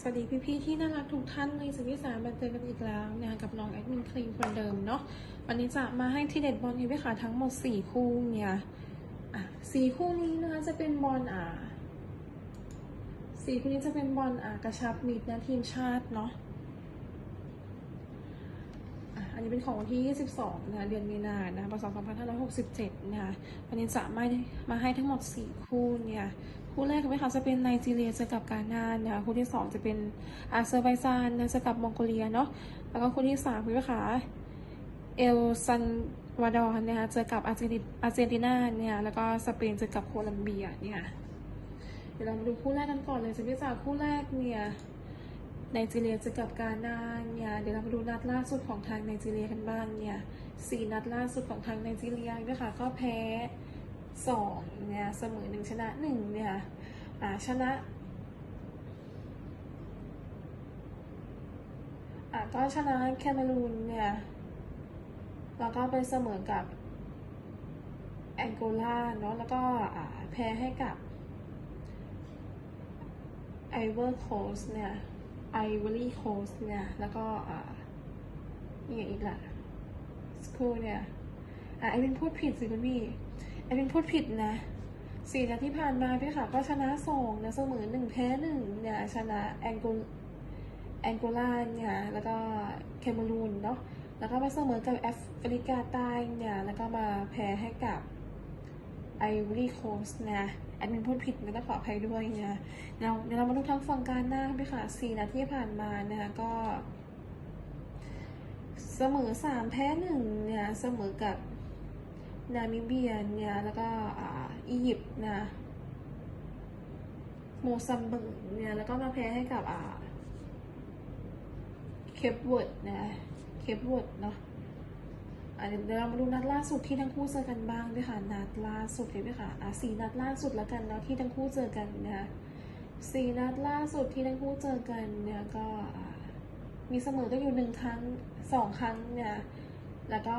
สวัสดีพี่ๆที่น่ารักทุกท่านในสิ่งที่สามมาเจอกันอีกแล้วนะคะกับน้องแอดมินคลีนคนเดิมเนาะวันนี้จะมาให้ที่เด็ดบอลให้พี่ขาทั้งหมดสี่คู่เนี่ยอะสี่คู่นี้นะคะจะเป็นบอลอ่าสี่คู่นี้จะเป็นบอลอ่ากระชับมิตรนะทีมชาติเนาะอ,ะอันนี้เป็นของวันที่ 22 นะเดือนมีนานะคะพศ2567 นะคะวันนี้จะมามาให้ทั้งหมด 4 คู่เนี่ย คู่แรกนะคะจะเป็นไนจีเรียเจอกับกานานะคะคู่ที่ 2 จะเป็นอาเซอร์ไบจานนะเจอกับมองโกเลียเนาะแล้วก็คู่ที่3คือนะคะเอลซันวาดอร์นะคะเจอกับอาร์เจนติอาร์เจนตินาเนี่ยแล้วก็สเปนเจอกับโคลัมเบียเนี่ยเดี๋ยวเรามาดูคู่แรกกันก่อนเลยจะพิจารคู่แรกเนี่ยไนจีเรียเจอกับกานาเนี่ยเดี๋ยวเรามาดูนัดล่าสุดของทางไนจีเรียกันบ้างเนี่ยสี่นัดล่าสุดของทางไนจีเรียนะคะก็แพ้ สองเนี่ยเสมอหนึ่งชนะหนึ่งเนี่ยชนะอ่าก็ชนะแคนารูนเนี่ยแล้วก็ไปเสมอกับแองโกลาเนาะแล้วก็แพ้ให้กับไอเวอร์โคสเนี่ยไอเวอรี่โคสเนี่ยแล้วก็อ่านี่อีกละสกูเนี่ยอ่าไอเป็นพูดผิดสิคุณพี่ อเป็นพูดผิดนะสี่นัดที่ผ่านมาพี่ค่ะก็ชนะสองนะเสมอหนึ่งแพ้หนึ่งเนี่ยชนะแองโกลแองโกลาเนี่ยแล้วก็แคเมรูนเนาะแล้วก็มาเสมอกับแอฟริกาใต้เนี่ยแล้วก็มาแพ้ให้กับไอวอรี่โคสนะแอดมินพูดผิดนะต้องขออภัยด้วยนะเราเดี๋ยวเรามาดูทางฝั่งการหน้าพี่ค่ะสี่นัดที่ผ่านมานะคะก็ เสมอสามแพ้หนึ่งเนี่ยเสมอกับ นามิเบียเนี่ยแล้วก็อียิปต์นะโมซัมเบิกเนี่ยแล้วก็มาแพ้ให้กับอ่าเคปเวิร์ดนะเคปเวิร์ดเนาะเดี๋ยวเรามาดูนัดล่าสุดที่ทั้งคู่เจอกันบ้างด้วยค่ะนัดล่าสุดเลยด้วยค่ะอะสี่นัดล่าสุดแล้วกันเนาะที่ทั้งคู่เจอกันนะคะสี่นัดล่าสุดที่ทั้งคู่เจอกันเนี่ยก็มีเสมอก็อยู่หนึ่งครั้งสองครั้งเนี่ย แล้วก็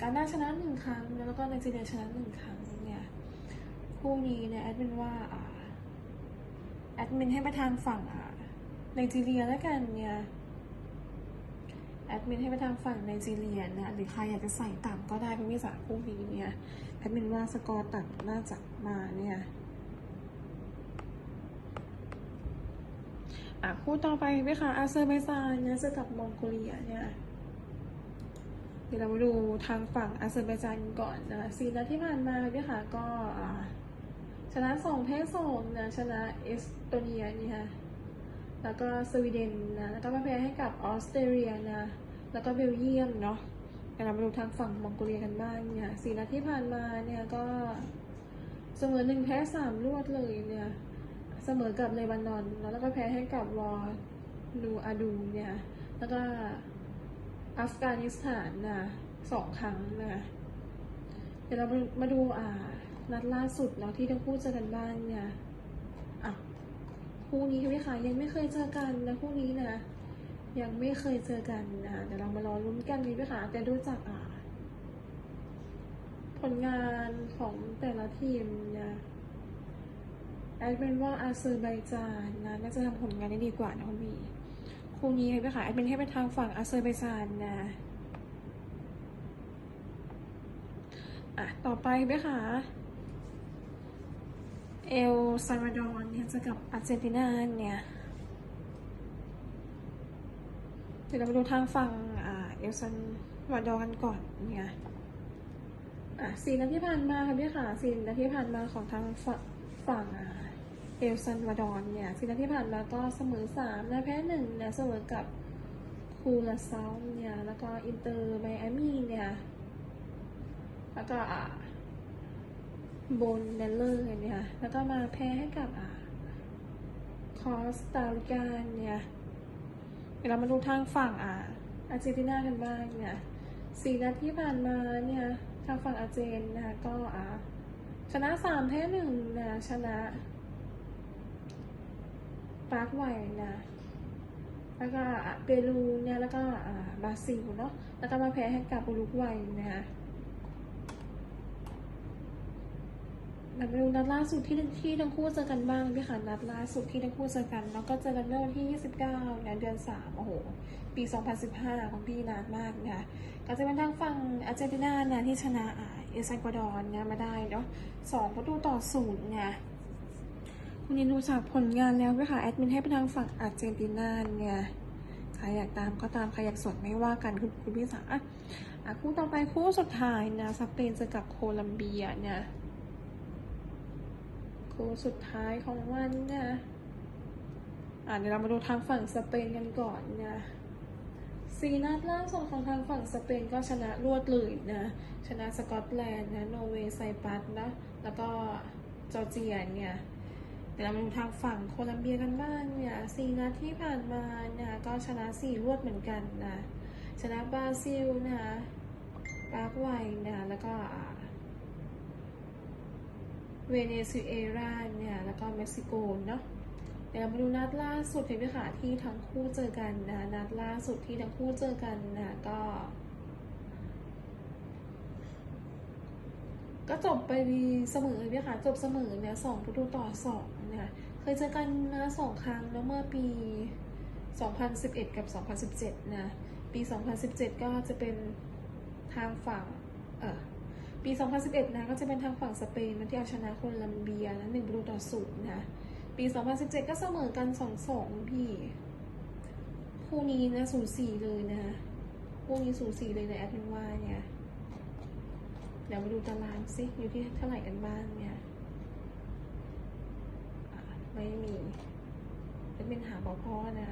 การน่าชนะหนึ่งครั้ง แล้วก็ไนจีเรียชนะหนึ่งครั้งเนี่ยคู่นี้เนี่ยแอดมินว่าแอดมินให้ไปทางฝั่งไนจีเรียแล้วกันเนี่ยแอดมินให้ไปทางฝั่งไนจีเรียนะหรือใครอยากจะใส่ต่ำก็ได้เพราะมีสามคู่นี้เนี่ยแอดมินว่าสกอร์ต่ำน่าจะมาเนี่ยอะคู่ต่อไปไหมคะอาเซอร์ไบจานเนี่ยจะกับมองโกเลียเนี่ย เดี๋ยวเรามาดูทางฝั่งอาเซอร์ไบจานกันก่อนนะสีนัดที่ผ่านมาเนี่ยค่ะก็ชนะสองแพ้สองนะชนะเอสโตเนียนี่ค่ะแล้วก็สวีเดนนะแล้วก็มาแพ้ให้กับออสเตรเลียนะแล้วก็เบลเยียมเนาะเดี๋ยวเรามาดูทางฝั่งมองโกเลียกันบ้างเนี่ยสีนัดที่ผ่านมาเนี่ยก็เสมอหนึ่งแพ้สามรวดเลยเนี่ยเสมอกับเลบานอนแล้วแล้วก็แพ้ให้กับวอร์นูอาดูเนี่ยแล้วก็ อัฟกานิสถานนะสองครั้งนะ เดี๋ยวเรามาดูอ่า นัดล่าสุดเนาะที่ทั้งคู่เจอกันบ้างเนี่ยอะคู่นี้พี่ค่ะยังไม่เคยเจอกันนะคู่นี้นะ ยังไม่เคยเจอกันนะเดี๋ยวเรามารอลุ้นกันดีพี่ค่ะแต่ดูจากอ่า ผลงานของแต่ละทีมนะแอดเป็นว่าอาเซอร์ไบจานนะน่าจะทำผลงานได้ดีกว่านะคุณพี่ คู่นี้ให้ไปค่ะแอดมินให้ไปทางฝั่งอาเซอร์ไบจานนะอะต่อไปไปค่ะเอลซาวาดอร์เนี่ยจะกับอาร์เจนตินาเนี่ยเดี๋ยวเราไปดูทางฝั่งอ่าเอลซันวาดอร์กันก่อนเนี่ยอะสี่นัดที่ผ่านมาค่ะพี่ค่ะสี่นัดที่ผ่านมาของทางฝั่งฝั่งอ่า เอลซันวาดอนเนี่ยซีนัดที่ผ่านมาก็เสมอสามนะแพ้หนึ่งนะเสมอกับคูลาเซาเนี่ยแล้วก็อินเตอร์ไมอามี่เนี่ยแล้วก็อ่าโบนเนลเลอร์เนี่ยแล้วก็มาแพ้ให้กับอ่าคอสตาริกาเนี่ยเดี๋ยวเรามาดูทางฝั่งอ่าอาร์เจนตินากันบ้างเนี่ยสี่นัดที่ผ่านมาเนี่ยทางฝั่งอาร์เจนนะคะก็อ่าชนะสามแพ้หนึ่งนะชนะ ปาร์กไวนะ แล้วก็เปรูเนี่ยแล้วก็อ่าบราซิลเนาะแล้วก็มาแพ้ให้กับอุรุกวัยนะคะนัดมาดูนัดล่าสุดที่ที่ทั้งคู่เจอกันบ้างพี่ค่ะนัดล่าสุดที่ทั้งคู่เจอกันแล้วก็เจอกันเมื่อวันที่ 29นะเดือน 3 โอ้โห ปี 2015 ของพี่นานมากนะก็จะเป็นทางฝั่งอาร์เจนตินานะที่ชนะอ่าเอซัลกวาดอร์นะมาได้เนาะสองประตูต่อศูนย์นะ คุณยินดูจากผลงานแล้วพี่ค่ะแอดมินให้ไปทางฝั่งอาร์เจนตินาเนี่ยใครอยากตามก็ตามใครอยากสดไม่ว่ากันคุณคุณพี่สาอะคู่ต่อไปคู่สุดท้ายนะสเปนจอกับโคลัมเบียเนี่ยคู่สุดท้ายของวันนะอะเดี๋ยวเรามาดูทางฝั่งสเปนกันก่อนนะสีนัดล่าสุดของทางฝั่งสเปนก็ชนะรวดเลยนะ ชนะสกอตแลนด์นะ โนเวย์ไซปรัสนะ แล้วก็จอร์เจียเนี่ย เดี๋ยวเรามาดูทางฝั่งโคลัมเบียกันบ้างเนี่ยสี่นัดที่ผ่านมาเนี่ยก็ชนะสี่รวดเหมือนกันนะชนะบราซิลนะคะปรากวัยนะแล้วก็เวเนซุเอลาเนี่ย แล้วก็เม็กซิโกเนาะเดี๋ยวเรามาดูนัดล่าสุดเห็นไหมคะที่ทั้งคู่เจอกันนะนัดล่าสุดที่ทั้งคู่เจอกันนะก็ ก็จบไปเสมอเลยค่ะจบเสมอเนี่ยสองประตูต่อสอง นะเคยเจอกันนะสองครั้งแล้วเมื่อปี 2011 กับ 2017 นะ ปี 2017 ก็จะเป็นทางฝั่ง เออปี 2011 นะ ก็จะเป็นทางฝั่งสเปนนะที่เอาชนะโคลัมเบียนะหนึ่งประตูต่อศูนย์นะ ปี 2017 ก็เสมอกัน 2-2 พี่ คู่นี้นะสูสีเลยนะ คู่นี้สูสีเลยนะแอดมินว่าเนี่ย เดี๋ยวมาดูตารางซิอยู่ที่เท่าไหร่กันบ้างเนี่ย ไม่มีแอดมินหาบอพ่อนะ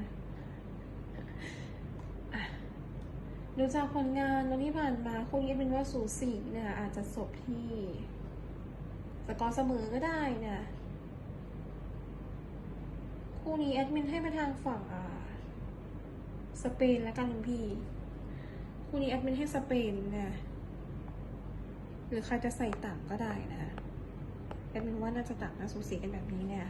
ดูจากผลงานวันที่ผ่านมาคู่นี้เป็นว่าสูสีเนี่ยอาจจะจบที่สกอร์เสมอก็ได้นะคู่นี้แอดมินให้ไปทางฝั่งอ่าสเปนแล้วกันพี่คู่นี้แอดมินให้สเปนนะหรือใครจะใส่ต่ำก็ได้นะแอดมินว่าน่าจะต่ำนะสูสีกันแบบนี้เนี่ย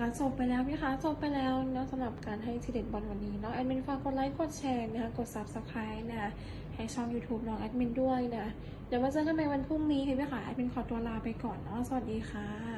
การจบไปแล้วนะคะจบไปแล้วเนาะสำหรับการให้ทีเด็ดบอลวันนี้เนาะแอดมินฝากกดไลค์กดแชร์นะคะกด subscribe นะให้ช่อง YouTube น้องแอดมินด้วยนะเดี๋ยวมาเจอกันใหม่วันพรุ่งนี้เห็นไหมคะแอดมินขอตัวลาไปก่อนเนาะสวัสดีค่ะ